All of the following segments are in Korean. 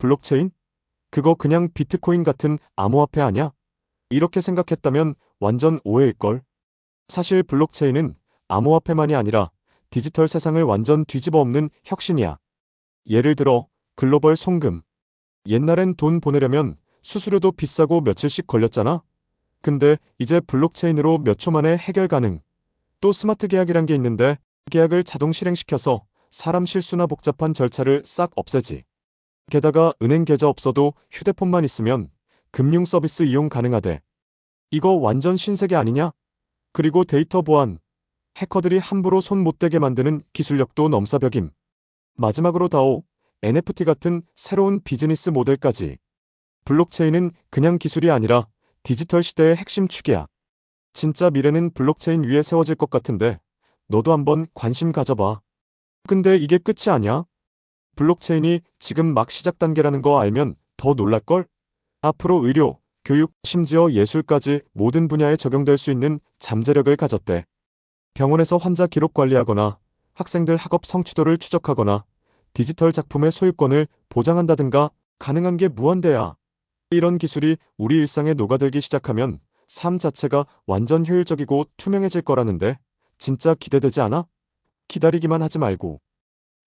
블록체인? 그거 그냥 비트코인 같은 암호화폐 아냐? 이렇게 생각했다면 완전 오해일걸. 사실 블록체인은 암호화폐만이 아니라 디지털 세상을 완전 뒤집어 엎는 혁신이야. 예를 들어 글로벌 송금. 옛날엔 돈 보내려면 수수료도 비싸고 며칠씩 걸렸잖아. 근데 이제 블록체인으로 몇 초 만에 해결 가능. 또 스마트 계약이란 게 있는데 계약을 자동 실행시켜서 사람 실수나 복잡한 절차를 싹 없애지. 게다가 은행 계좌 없어도 휴대폰만 있으면 금융 서비스 이용 가능하대. 이거 완전 신세계 아니냐? 그리고 데이터 보안. 해커들이 함부로 손 못 대게 만드는 기술력도 넘사벽임. 마지막으로 다오, NFT 같은 새로운 비즈니스 모델까지. 블록체인은 그냥 기술이 아니라 디지털 시대의 핵심 축이야. 진짜 미래는 블록체인 위에 세워질 것 같은데 너도 한번 관심 가져봐. 근데 이게 끝이 아니야. 블록체인이 지금 막 시작 단계라는 거 알면 더 놀랄걸? 앞으로 의료, 교육, 심지어 예술까지 모든 분야에 적용될 수 있는 잠재력을 가졌대. 병원에서 환자 기록 관리하거나 학생들 학업 성취도를 추적하거나 디지털 작품의 소유권을 보장한다든가 가능한 게 무한대야. 이런 기술이 우리 일상에 녹아들기 시작하면 삶 자체가 완전 효율적이고 투명해질 거라는데 진짜 기대되지 않아? 기다리기만 하지 말고.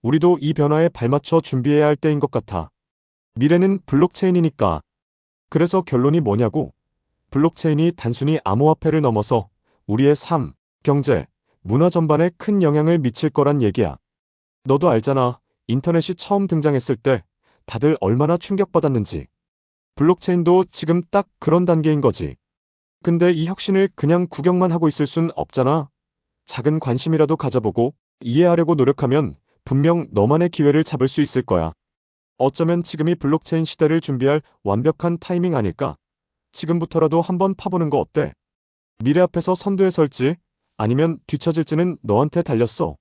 우리도 이 변화에 발맞춰 준비해야 할 때인 것 같아. 미래는 블록체인이니까. 그래서 결론이 뭐냐고? 블록체인이 단순히 암호화폐를 넘어서 우리의 삶, 경제, 문화 전반에 큰 영향을 미칠 거란 얘기야. 너도 알잖아. 인터넷이 처음 등장했을 때 다들 얼마나 충격받았는지. 블록체인도 지금 딱 그런 단계인 거지. 근데 이 혁신을 그냥 구경만 하고 있을 순 없잖아. 작은 관심이라도 가져보고 이해하려고 노력하면 분명 너만의 기회를 잡을 수 있을 거야. 어쩌면 지금이 블록체인 시대를 준비할 완벽한 타이밍 아닐까? 지금부터라도 한번 파보는 거 어때? 미래 앞에서 선두에 설지 아니면 뒤처질지는 너한테 달렸어.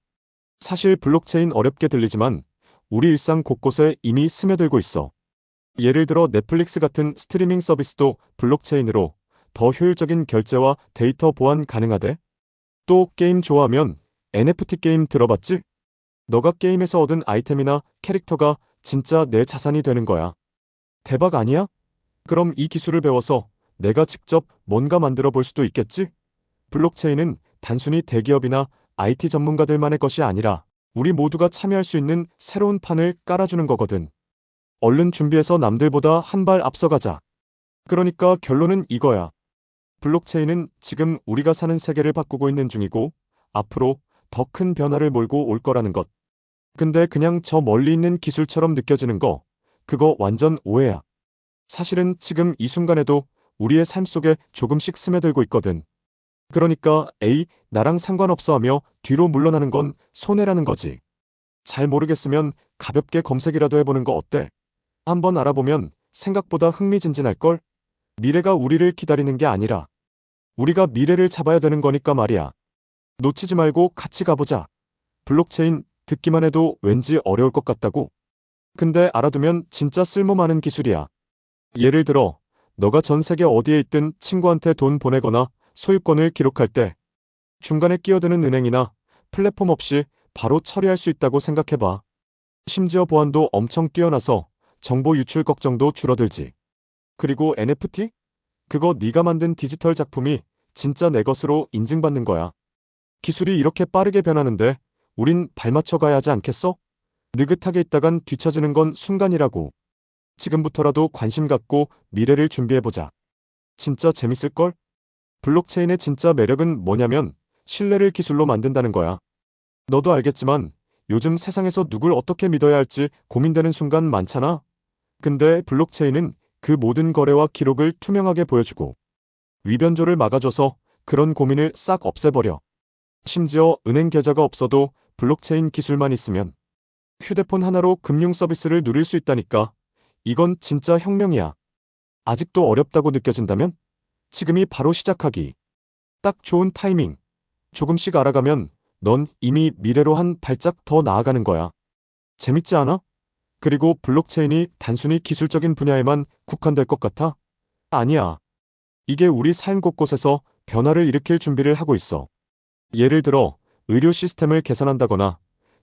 사실 블록체인 어렵게 들리지만 우리 일상 곳곳에 이미 스며들고 있어. 예를 들어 넷플릭스 같은 스트리밍 서비스도 블록체인으로 더 효율적인 결제와 데이터 보안 가능하대. 또 게임 좋아하면 NFT 게임 들어봤지? 너가 게임에서 얻은 아이템이나 캐릭터가 진짜 내 자산이 되는 거야. 대박 아니야? 그럼 이 기술을 배워서 내가 직접 뭔가 만들어 볼 수도 있겠지? 블록체인은 단순히 대기업이나 IT 전문가들만의 것이 아니라 우리 모두가 참여할 수 있는 새로운 판을 깔아주는 거거든. 얼른 준비해서 남들보다 한 발 앞서가자. 그러니까 결론은 이거야. 블록체인은 지금 우리가 사는 세계를 바꾸고 있는 중이고 앞으로 더 큰 변화를 몰고 올 거라는 것. 근데 그냥 저 멀리 있는 기술처럼 느껴지는 거, 그거 완전 오해야. 사실은 지금 이 순간에도 우리의 삶 속에 조금씩 스며들고 있거든. 그러니까 에이, 나랑 상관없어 하며 뒤로 물러나는 건 손해라는 거지. 잘 모르겠으면 가볍게 검색이라도 해보는 거 어때? 한번 알아보면 생각보다 흥미진진할걸? 미래가 우리를 기다리는 게 아니라 우리가 미래를 잡아야 되는 거니까 말이야. 놓치지 말고 같이 가보자. 블록체인 듣기만 해도 왠지 어려울 것 같다고. 근데 알아두면 진짜 쓸모 많은 기술이야. 예를 들어, 너가 전 세계 어디에 있든 친구한테 돈 보내거나 소유권을 기록할 때 중간에 끼어드는 은행이나 플랫폼 없이 바로 처리할 수 있다고 생각해봐. 심지어 보안도 엄청 뛰어나서 정보 유출 걱정도 줄어들지. 그리고 NFT? 그거 네가 만든 디지털 작품이 진짜 내 것으로 인증받는 거야. 기술이 이렇게 빠르게 변하는데 우린 발맞춰 가야 하지 않겠어? 느긋하게 있다간 뒤처지는 건 순간이라고. 지금부터라도 관심 갖고 미래를 준비해보자. 진짜 재밌을걸? 블록체인의 진짜 매력은 뭐냐면 신뢰를 기술로 만든다는 거야. 너도 알겠지만 요즘 세상에서 누굴 어떻게 믿어야 할지 고민되는 순간 많잖아. 근데 블록체인은 그 모든 거래와 기록을 투명하게 보여주고 위변조를 막아줘서 그런 고민을 싹 없애버려. 심지어 은행 계좌가 없어도 블록체인 기술만 있으면 휴대폰 하나로 금융 서비스를 누릴 수 있다니까. 이건 진짜 혁명이야. 아직도 어렵다고 느껴진다면 지금이 바로 시작하기. 딱 좋은 타이밍. 조금씩 알아가면 넌 이미 미래로 한 발짝 더 나아가는 거야. 재밌지 않아? 그리고 블록체인이 단순히 기술적인 분야에만 국한될 것 같아? 아니야. 이게 우리 삶 곳곳에서 변화를 일으킬 준비를 하고 있어. 예를 들어 의료 시스템을 개선한다거나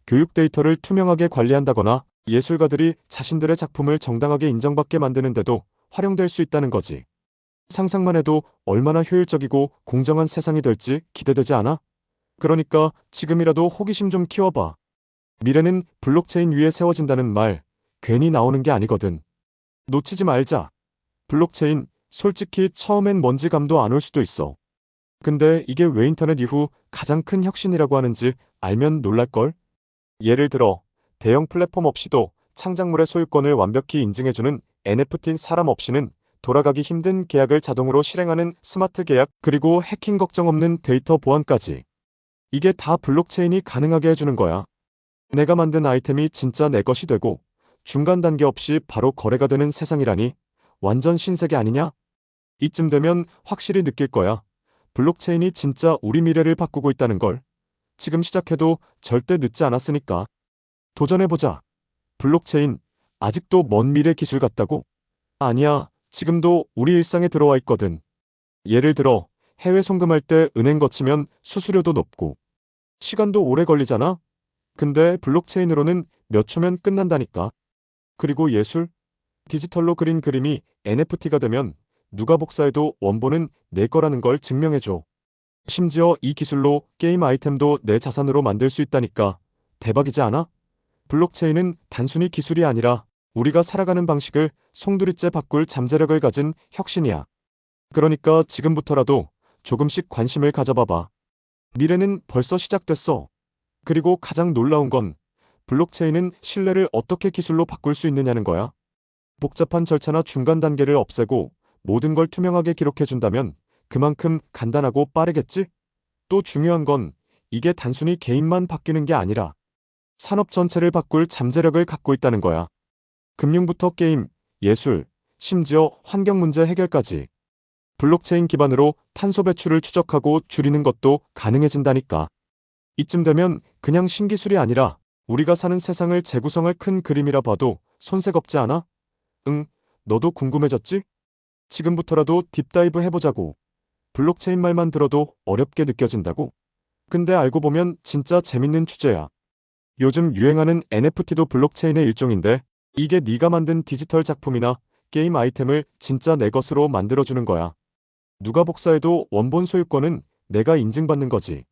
교육 데이터를 투명하게 관리한다거나 예술가들이 자신들의 작품을 정당하게 인정받게 만드는데도 활용될 수 있다는 거지. 상상만 해도 얼마나 효율적이고 공정한 세상이 될지 기대되지 않아? 그러니까 지금이라도 호기심 좀 키워봐. 미래는 블록체인 위에 세워진다는 말 괜히 나오는 게 아니거든. 놓치지 말자. 블록체인 솔직히 처음엔 뭔지 감도 안 올 수도 있어. 근데 이게 왜 인터넷 이후 가장 큰 혁신이라고 하는지 알면 놀랄걸? 예를 들어 대형 플랫폼 없이도 창작물의 소유권을 완벽히 인증해주는 NFT인 사람 없이는 돌아가기 힘든 계약을 자동으로 실행하는 스마트 계약 그리고 해킹 걱정 없는 데이터 보안까지. 이게 다 블록체인이 가능하게 해주는 거야. 내가 만든 아이템이 진짜 내 것이 되고 중간 단계 없이 바로 거래가 되는 세상이라니 완전 신세계 아니냐? 이쯤 되면 확실히 느낄 거야. 블록체인이 진짜 우리 미래를 바꾸고 있다는 걸. 지금 시작해도 절대 늦지 않았으니까. 도전해보자. 블록체인, 아직도 먼 미래 기술 같다고? 아니야, 지금도 우리 일상에 들어와 있거든. 예를 들어, 해외 송금할 때 은행 거치면 수수료도 높고, 시간도 오래 걸리잖아? 근데 블록체인으로는 몇 초면 끝난다니까. 그리고 예술? 디지털로 그린 그림이 NFT가 되면 누가 복사해도 원본은 내 거라는 걸 증명해줘. 심지어 이 기술로 게임 아이템도 내 자산으로 만들 수 있다니까. 대박이지 않아? 블록체인은 단순히 기술이 아니라 우리가 살아가는 방식을 송두리째 바꿀 잠재력을 가진 혁신이야. 그러니까 지금부터라도 조금씩 관심을 가져봐봐. 미래는 벌써 시작됐어. 그리고 가장 놀라운 건 블록체인은 신뢰를 어떻게 기술로 바꿀 수 있느냐는 거야. 복잡한 절차나 중간 단계를 없애고 모든 걸 투명하게 기록해준다면 그만큼 간단하고 빠르겠지? 또 중요한 건 이게 단순히 개인만 바뀌는 게 아니라 산업 전체를 바꿀 잠재력을 갖고 있다는 거야. 금융부터 게임, 예술, 심지어 환경 문제 해결까지 블록체인 기반으로 탄소 배출을 추적하고 줄이는 것도 가능해진다니까. 이쯤 되면 그냥 신기술이 아니라 우리가 사는 세상을 재구성할 큰 그림이라 봐도 손색 없지 않아? 응, 너도 궁금해졌지? 지금부터라도 딥다이브 해보자고. 블록체인 말만 들어도 어렵게 느껴진다고? 근데 알고 보면 진짜 재밌는 주제야. 요즘 유행하는 NFT도 블록체인의 일종인데 이게 네가 만든 디지털 작품이나 게임 아이템을 진짜 내 것으로 만들어주는 거야. 누가 복사해도 원본 소유권은 내가 인증받는 거지.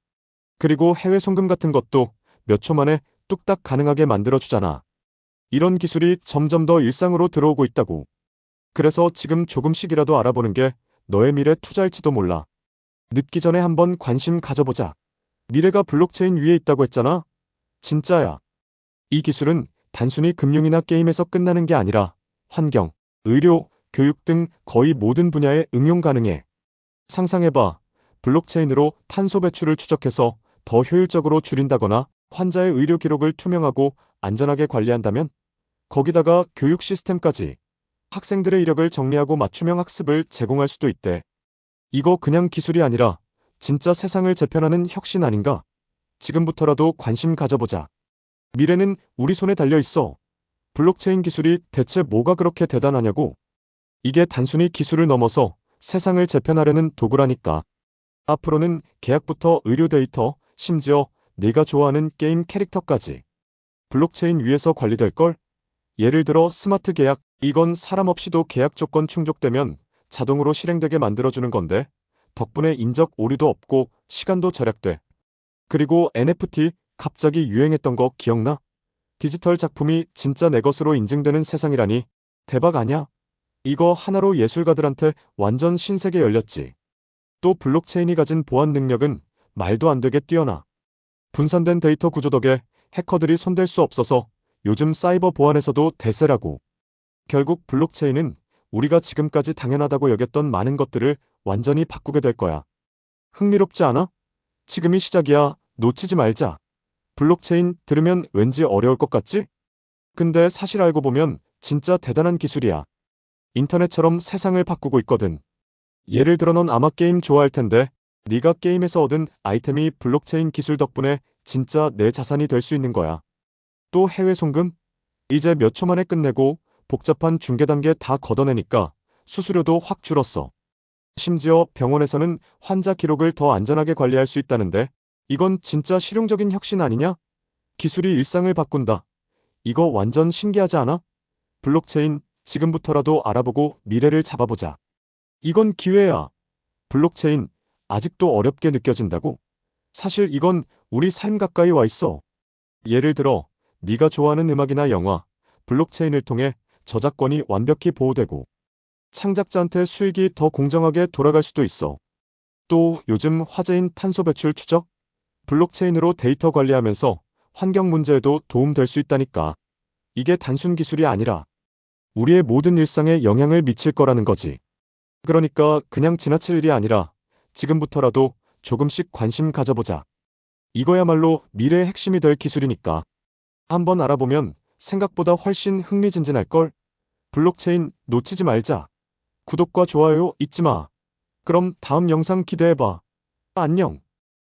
그리고 해외 송금 같은 것도 몇 초 만에 뚝딱 가능하게 만들어주잖아. 이런 기술이 점점 더 일상으로 들어오고 있다고. 그래서 지금 조금씩이라도 알아보는 게 너의 미래 투자일지도 몰라. 늦기 전에 한번 관심 가져보자. 미래가 블록체인 위에 있다고 했잖아? 진짜야. 이 기술은 단순히 금융이나 게임에서 끝나는 게 아니라 환경, 의료, 교육 등 거의 모든 분야에 응용 가능해. 상상해봐. 블록체인으로 탄소 배출을 추적해서 더 효율적으로 줄인다거나 환자의 의료 기록을 투명하고 안전하게 관리한다면 거기다가 교육 시스템까지 학생들의 이력을 정리하고 맞춤형 학습을 제공할 수도 있대. 이거 그냥 기술이 아니라 진짜 세상을 재편하는 혁신 아닌가? 지금부터라도 관심 가져보자. 미래는 우리 손에 달려 있어. 블록체인 기술이 대체 뭐가 그렇게 대단하냐고? 이게 단순히 기술을 넘어서 세상을 재편하려는 도구라니까. 앞으로는 계약부터 의료 데이터, 심지어 네가 좋아하는 게임 캐릭터까지 블록체인 위에서 관리될 걸? 예를 들어 스마트 계약, 이건 사람 없이도 계약 조건 충족되면 자동으로 실행되게 만들어주는 건데 덕분에 인적 오류도 없고 시간도 절약돼. 그리고 NFT 갑자기 유행했던 거 기억나? 디지털 작품이 진짜 내 것으로 인증되는 세상이라니 대박 아냐? 이거 하나로 예술가들한테 완전 신세계 열렸지. 또 블록체인이 가진 보안 능력은 말도 안 되게 뛰어나. 분산된 데이터 구조 덕에 해커들이 손댈 수 없어서 요즘 사이버 보안에서도 대세라고. 결국 블록체인은 우리가 지금까지 당연하다고 여겼던 많은 것들을 완전히 바꾸게 될 거야. 흥미롭지 않아? 지금이 시작이야. 놓치지 말자. 블록체인 들으면 왠지 어려울 것 같지? 근데 사실 알고 보면 진짜 대단한 기술이야. 인터넷처럼 세상을 바꾸고 있거든. 예를 들어 넌 아마 게임 좋아할 텐데 네가 게임에서 얻은 아이템이 블록체인 기술 덕분에 진짜 내 자산이 될 수 있는 거야. 또 해외 송금? 이제 몇 초 만에 끝내고 복잡한 중개 단계 다 걷어내니까 수수료도 확 줄었어. 심지어 병원에서는 환자 기록을 더 안전하게 관리할 수 있다는데 이건 진짜 실용적인 혁신 아니냐? 기술이 일상을 바꾼다. 이거 완전 신기하지 않아? 블록체인 지금부터라도 알아보고 미래를 잡아보자. 이건 기회야. 블록체인 아직도 어렵게 느껴진다고? 사실 이건 우리 삶 가까이 와 있어. 예를 들어 네가 좋아하는 음악이나 영화, 블록체인을 통해 저작권이 완벽히 보호되고 창작자한테 수익이 더 공정하게 돌아갈 수도 있어. 또 요즘 화제인 탄소 배출 추적? 블록체인으로 데이터 관리하면서 환경 문제에도 도움될 수 있다니까. 이게 단순 기술이 아니라 우리의 모든 일상에 영향을 미칠 거라는 거지. 그러니까 그냥 지나칠 일이 아니라 지금부터라도 조금씩 관심 가져보자. 이거야말로 미래의 핵심이 될 기술이니까. 한번 알아보면 생각보다 훨씬 흥미진진할 걸? 블록체인 놓치지 말자. 구독과 좋아요 잊지 마. 그럼 다음 영상 기대해봐. 안녕.